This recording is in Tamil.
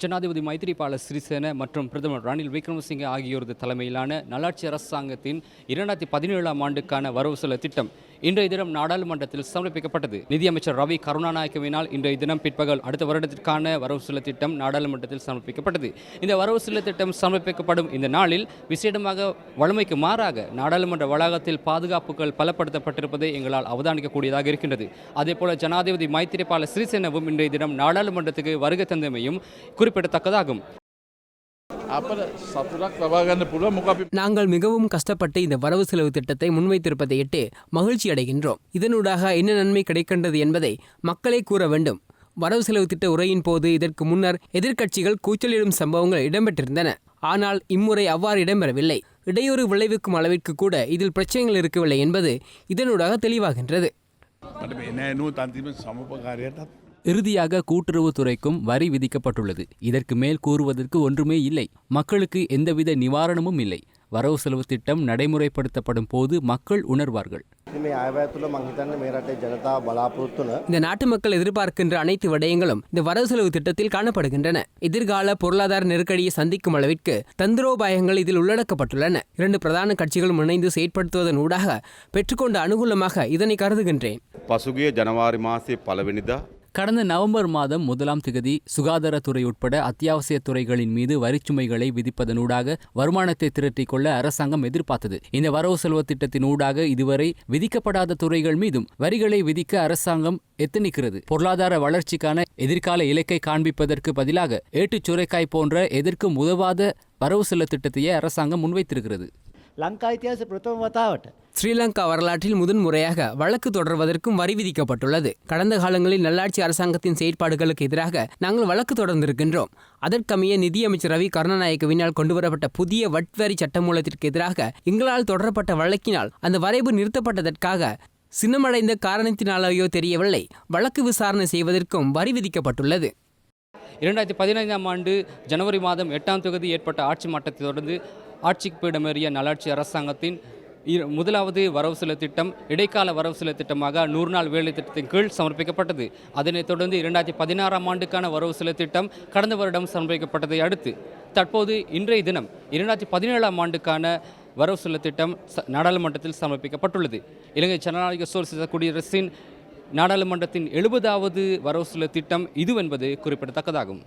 ஜனாதிபதி மைத்திரிபால சிறிசேன மற்றும் பிரதமர் ரணில் விக்ரமசிங்கே ஆகியோரது தலைமையிலான நல்லாட்சி அரசாங்கத்தின் இரண்டாயிரத்தி பதினேழாம் ஆண்டுக்கான வரவு செலவு திட்டம் இன்றைய தினம் நாடாளுமன்றத்தில் சமர்ப்பிக்கப்பட்டது. நிதியமைச்சர் ரவி கருணாநாயக்கவினால் இன்றைய தினம் பிற்பகல் அடுத்த வருடத்திற்கான வரவு செல்ல திட்டம் நாடாளுமன்றத்தில் சமர்ப்பிக்கப்பட்டது. இந்த வரவு செல்ல திட்டம் சமர்ப்பிக்கப்படும் இந்த நாளில் விசேடமாக வழமைக்கு மாறாக நாடாளுமன்ற வளாகத்தில் பாதுகாப்புகள் பலப்படுத்தப்பட்டிருப்பதை எங்களால் அவதானிக்கக்கூடியதாக இருக்கின்றது. அதேபோல ஜனாதிபதி மைத்திரிபால சிறிசேனவும் இன்றைய தினம் நாடாளுமன்றத்துக்கு வருகை தந்தமையும் குறிப்பிடத்தக்கதாகும். நாங்கள் மிகவும் கஷ்டப்பட்டு இந்த வரவு செலவு திட்டத்தை முன்வைத்திருப்பதை இட்டு மகிழ்ச்சி அடைகின்றோம். இதனூடாக என்ன நன்மை கிடைக்கின்றது என்பதை மக்களே கூற வேண்டும். வரவு செலவு திட்ட உரையின் போது இதற்கு முன்னர் எதிர்க்கட்சிகள் கூச்சலிடும் சம்பவங்கள் இடம்பெற்றிருந்தன. ஆனால் இம்முறை அவ்வாறு இடம்பெறவில்லை. இடையூறு விளைவிக்கும் அளவிற்கு கூட இதில் பிரச்சனைகள் இருக்கவில்லை என்பது இதனூடாக தெளிவாகின்றது. இறுதியாக கூட்டுறவுத்துறைக்கும் வரி விதிக்கப்பட்டுள்ளது. இதற்கு மேல் கூறுவதற்கு ஒன்றுமே இல்லை. மக்களுக்கு எந்தவித நிவாரணமும் இல்லை. வரவு செலவு திட்டம் நடைமுறைப்படுத்தப்படும் போது மக்கள் உணர்வார்கள். இந்த நாட்டு மக்கள் எதிர்பார்க்கின்ற அனைத்து விடயங்களும் இந்த வரவு செலவு திட்டத்தில் காணப்படுகின்றன. எதிர்கால பொருளாதார நெருக்கடியை சந்திக்கும் அளவிற்கு தந்திரோபாயங்கள் இதில் உள்ளடக்கப்பட்டுள்ளன. இரண்டு பிரதான கட்சிகளும் இணைந்து செயற்படுத்துவதன் ஊடாக பெற்றுக்கொண்ட அனுகூலமாக இதனை கருதுகின்றேன். பசுகிய ஜனவரி மாசி பலவினிதா? கடந்த நவம்பர் மாதம் முதலாம் திகதி சுகாதாரத்துறை உட்பட அத்தியாவசிய துறைகளின் மீது வரிச்சுமைகளை விதிப்பதனூடாக வருமானத்தை திரட்டிக் கொள்ள அரசாங்கம் எதிர்பார்த்தது. இந்த வரவு செலவு திட்டத்தின் ஊடாக இதுவரை விதிக்கப்படாத துறைகள் மீதும் வரிகளை விதிக்க அரசாங்கம் எத்தனிக்கிறது. பொருளாதார வளர்ச்சிக்கான எதிர்கால இலக்கை காண்பிப்பதற்கு பதிலாக ஏட்டுச் சுரைக்காய் போன்ற எதற்கும் உதவாத வரவு செலவு திட்டத்தையே அரசாங்கம் முன்வைத்திருக்கிறது. லங்கா இத்தியாச பிரதம வதாவட்ட ஸ்ரீ வரலாற்றில் முதன் முறையாக வழக்கு தொடர்வதற்கும் வரி விதிக்கப்பட்டுள்ளது. கடந்த காலங்களில் நல்லாட்சி அரசாங்கத்தின் செயற்பாடுகளுக்கு எதிராக நாங்கள் வழக்கு தொடர்ந்திருக்கின்றோம். அதற்கமைய நிதியமைச்சர் ரவி கருணாநாயக்கவினால் கொண்டுவரப்பட்ட புதிய வட்வரி சட்டமூலத்திற்கு எதிராக எங்களால் தொடரப்பட்ட வழக்கினால் அந்த வரைவு நிறுத்தப்பட்டதற்காக சின்னமடைந்த காரணத்தினாலேயோ தெரியவில்லை. வழக்கு விசாரணை செய்வதற்கும் வரி விதிக்கப்பட்டுள்ளது. இரண்டாயிரத்தி பதினைந்தாம் ஆண்டு ஜனவரி மாதம் எட்டாம் தொகுதி ஏற்பட்ட ஆட்சி மாற்றத்தை தொடர்ந்து ஆட்சிக்கு பீடமேறிய நல்லாட்சி அரசாங்கத்தின் இரு- முதலாவது வரவு செலவு திட்டம் இடைக்கால வரவு செலவு திட்டமாக நூறு நாள் வேலை திட்டத்தின் கீழ் சமர்ப்பிக்கப்பட்டது. அதனைத் தொடர்ந்து இரண்டாயிரத்தி பதினாறாம் ஆண்டுக்கான வரவு செலவு திட்டம் கடந்த வருடம் சமர்ப்பிக்கப்பட்டதை அடுத்து தற்போது இன்றைய தினம் இரண்டாயிரத்தி பதினேழாம் ஆண்டுக்கான வரவு செலவு திட்டம் ச- நாடாளுமன்றத்தில் சமர்ப்பிக்கப்பட்டுள்ளது. இலங்கை ஜனநாயக சோசியலிச குடியரசின் நாடாளுமன்றத்தின் எழுபதாவது வரவு செலவு திட்டம் இதுவென்பது குறிப்பிடத்தக்கதாகும்.